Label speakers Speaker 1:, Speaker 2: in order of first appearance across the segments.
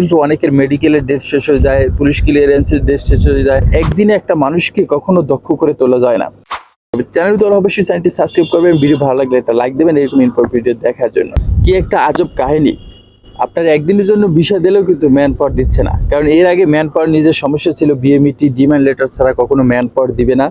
Speaker 1: কিন্তু অনেকের মেডিকেলের ডেট শেষ হয়ে যায়, পুলিশ ক্লিয়ারেন্সের ডেট শেষ হয়ে যায়। একদিনে একটা মানুষকে কখনো দক্ষ করে তোলা যায় না। চ্যানেল তো অবশ্যই চ্যানেলটি সাবস্ক্রাইব করবেন ভিডিও ভালো লাগলে একটা লাইক দেবেন, এরকম ইনফর ভিডিও দেখার জন্য। কি একটা আজব কাহিনী। আপনার একদিনের জন্য বিষয় দিলেও কিন্তু ম্যান পাওয়ার দিচ্ছে না। কারণ এর আগে ম্যান পাওয়ার নিজের সমস্যা ছিল বিএমইটি ডিমান্ড লেটার ছাড়া কখনো ম্যান পাওয়ার দিবে না।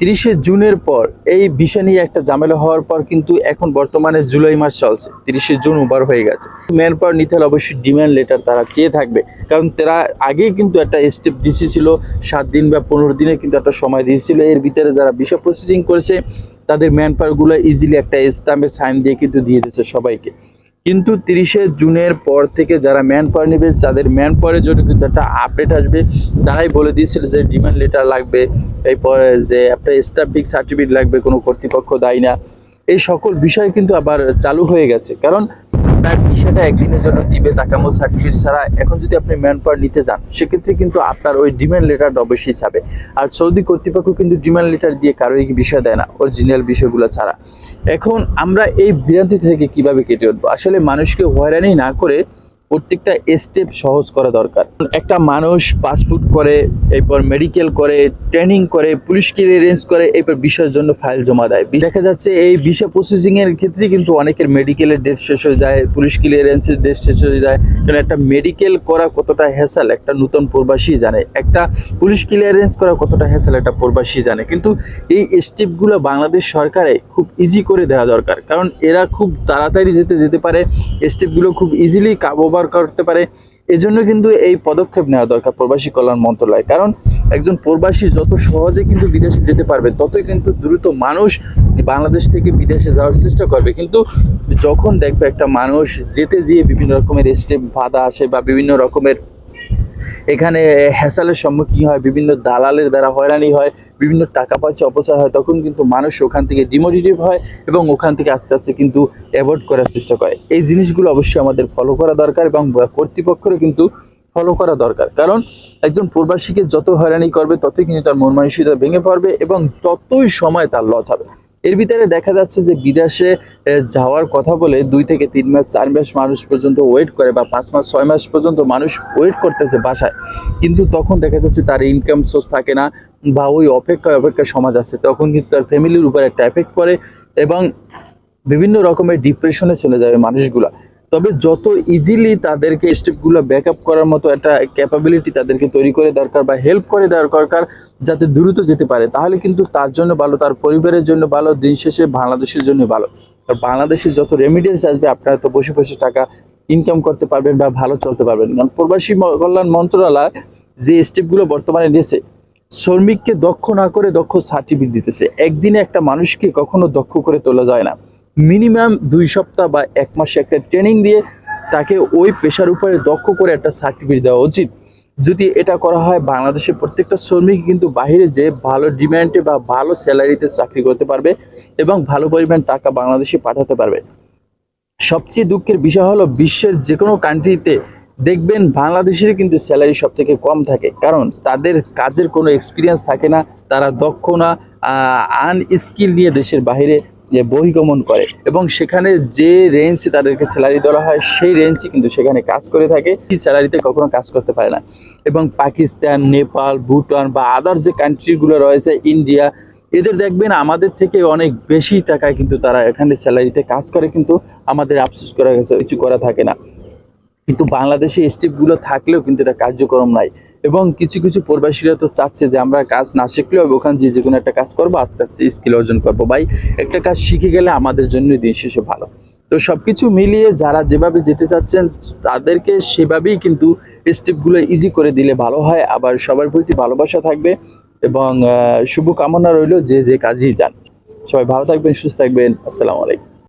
Speaker 1: তিরিশে জুনের পর এই বিষয় নিয়ে একটা ঝামেলা হওয়ার পর কিন্তু এখন বর্তমানে জুলাই মাস চলছে। তিরিশে জুন ওভার হয়ে গেছে। ম্যান পাওয়ার নিতে হলে অবশ্যই ডিমান্ড লেটার তারা চেয়ে থাকবে। কারণ তারা আগেই কিন্তু একটা স্টেপ দিয়েছিল, সাত দিন বা পনেরো দিনে কিন্তু একটা সময় দিয়েছিল। এর ভিতরে যারা বিষয় প্রসেসিং করেছে, তাদের ম্যান পাওয়ারগুলো ইজিলি একটা স্টাম্পে সাইন দিয়ে কিন্তু দিয়ে দিয়েছে সবাইকে। কিন্তু তিরিশে জুনের পর থেকে যারা ম্যান পাওয়ার নেবে, তাদের ম্যান পাওয়ারের জন্য কিন্তু একটা আপডেট আসবে। তারাই বলে দিয়েছিল যে ডিমান্ড লেটার লাগবে। এরপর যে আপনার স্টাফিক সার্টিফিকেট লাগবে, কোনো কর্তৃপক্ষ দেয় না। এই সকল বিষয় কিন্তু আবার চালু হয়ে গেছে। কারণ আপনার বিষয়টা একদিনের জন্য দিবে তাকামো সার্টিফিকেট ছাড়া। এখন যদি আপনি ম্যান পাওয়ার নিতে যান, সেক্ষেত্রে কিন্তু আপনার ওই ডিমান্ড লেটারটা অবশ্যই যাবে আর সৌদি কর্তৃপক্ষ কিন্তু ডিমান্ড লেটার দিয়ে কারোই বিষয় দেয় না অরিজিনাল বিষয়গুলো ছাড়া। এখন আমরা এই বিরান্তি থেকে কীভাবে কেটে উঠবো? আসলে মানুষকে হয়রানি না করে প্রত্যেকটা স্টেপ সহজ করা দরকার। একটা মানুষ পাসপোর্ট করে, এরপর মেডিকেল করে ট্রেনিং করে পুলিশ ক্লিয়ারেন্স করে, এরপর বিষয়ের জন্য ফাইল জমা দেয়। দেখা যাচ্ছে এই বিষয় প্রসেসিং এর ক্ষেত্রে কিন্তু অনেকের মেডিকেলের ডেট শেষ হয়ে যায় পুলিশ ক্লিয়ারেন্সের ডেট শেষ হয়ে যায়। কারণ একটা মেডিকেল করা কতটা হ্যাসাল একটা নতুন প্রবাসী জানে। একটা পুলিশ ক্লিয়ারেন্স করা কতটা হ্যাসাল একটা প্রবাসী জানে। কিন্তু এই স্টেপগুলো বাংলাদেশ সরকারে খুব ইজি করে দেওয়া দরকার। কারণ এরা খুব তাড়াতাড়ি যেতে যেতে পারে। স্টেপগুলো খুব ইজিলি কাবোবার করতে পারে। এজন্য কিন্তু এই পদক্ষেপ নেওয়া দরকার প্রবাসী কল্যাণ মন্ত্রণালয়। কারণ একজন প্রবাসী যত সহজে কিন্তু বিদেশে যেতে পারবে, ততই কিন্তু দ্রুত মানুষ বাংলাদেশ থেকে বিদেশে যাওয়ার চেষ্টা করবে। কিন্তু যখন দেখবে একটা মানুষ যেতে যেয়ে বিভিন্ন রকমের স্টেপ বাধা আসে বা বিভিন্ন রকমের এখানে হ্যাসালের সম্মুখীন হয়? বিভিন্ন দালালের দ্বারা হয়রানি হয়, বিভিন্ন টাকা পয়সা অপচয় হয়, তখন কিন্তু মানুষ ওখান থেকে ডিমোটিভ হয় এবং ওখান থেকে আস্তে আস্তে কিন্তু অ্যাভয়েড করার চেষ্টা করে। এই জিনিসগুলো অবশ্যই আমাদের ফলো করা দরকার এবং কর্তৃপক্ষেরও কিন্তু ফলো করা দরকার। কারণ একজন প্রবাসীকে যত হয়রানি করবে, ততই কিন্তু তার মন মানসিকতা ভেঙে পড়বে এবং ততই সময় তার লস হবে। এর ভিতরে দেখা যাচ্ছে যে বিদেশে যাওয়ার কথা বলে দুই থেকে তিন মাস, চার মাস মানুষ পর্যন্ত ওয়েট করে বা পাঁচ মাস, ছয় মাস পর্যন্ত মানুষ ওয়েট করতেছে বাসায়। কিন্তু তখন দেখা যাচ্ছে তার ইনকাম সোর্স থাকে না বা ওই অপেক্ষায় অপেক্ষা সমাজ আছে। তখন কিন্তু তার ফ্যামিলির উপর একটা এফেক্ট পড়ে এবং বিভিন্ন রকমের ডিপ্রেশনে চলে যাবে মানুষগুলা। তবে যত ইজিলি তাদেরকে স্টেপগুলো ব্যাকআপ করার মতো একটা ক্যাপাবিলিটি তাদেরকে তৈরি করে দরকার বা হেল্প করে দেওয়ার দরকার যাতে দ্রুত যেতে পারে, তাহলে কিন্তু তার জন্য ভালো, তার পরিবারের জন্য ভালো, দিন শেষে বাংলাদেশের জন্য ভালো। আর বাংলাদেশে যত রেমিডিয়েন্স আসবে, আপনারা তো বসে বসে টাকা ইনকাম করতে পারবেন বা ভালো চলতে পারবেন। কারণ প্রবাসী কল্যাণ মন্ত্রণালয় যে স্টেপগুলো বর্তমানে নিয়েছে শ্রমিককে দক্ষ না করে দক্ষ সার্টিফিকেট দিতেছে। একদিনে একটা মানুষকে কখনো দক্ষ করে তোলা যায় না। মিনিমাম দুই সপ্তাহ বা এক মাসে একটা ট্রেনিং দিয়ে তাকে ওই পেশার উপরে দক্ষ করে একটা সার্টিফিকেট দেওয়া উচিত। যদি এটা করা হয়, বাংলাদেশের প্রত্যেকটা শ্রমিক কিন্তু বাইরে যে ভালো ডিমান্ডে বা ভালো স্যালারিতে চাকরি করতে পারবে এবং ভালো পরিমাণ টাকা বাংলাদেশে পাঠাতে পারবে। সবচেয়ে দুঃখের বিষয় হলো, বিশ্বের যে কোনো কান্ট্রিতে দেখবেন বাংলাদেশের কিন্তু স্যালারি সব থেকে কম থাকে। কারণ তাদের কাজের কোনো এক্সপিরিয়েন্স থাকে না, তারা দক্ষ না আনস্কিল নিয়ে দেশের বাইরে যে বহিগমন করে এবং সেখানে যে রেঞ্জে তাদেরকে স্যালারি দেওয়া হয়, সেই রেঞ্জে কিন্তু সেখানে কাজ করে থাকে। সেই স্যালারিতে কখনো কাজ করতে পারে না। এবং পাকিস্তান, নেপাল, ভুটান বা আদার যে কান্ট্রিগুলো রয়েছে, ইন্ডিয়া, এদের দেখবেন আমাদের থেকে অনেক বেশি টাকায় কিন্তু তারা এখানে স্যালারিতে কাজ করে কিন্তু আমাদের আফসোস করা গেছে, কিছু করা থাকে না। কিন্তু বাংলাদেশে স্টেপগুলো থাকলেও কিন্তু এটা কার্যক্রম নাই। এবং কিছু কিছু প্রবাসীরা তো চাচ্ছে যে আমরা কাজ না শিখলেও ওখানে যে যে কোনো একটা কাজ করব, আস্তে আস্তে স্কিল অর্জন করব। ভাই, একটা কাজ শিখে গেলে আমাদের জন্য দিন শেষে ভালো। তো সবকিছু মিলিয়ে যারা যেভাবে যেতে চাচ্ছেন, তাদেরকে সেভাবেই কিন্তু স্টেপগুলো ইজি করে দিলে ভালো হয়। আবার সবার প্রতি ভালোবাসা থাকবে এবং শুভকামনা রইল যে যে কাজেই যান। সবাই ভালো থাকবেন, সুস্থ থাকবেন। আসসালামু আলাইকুম।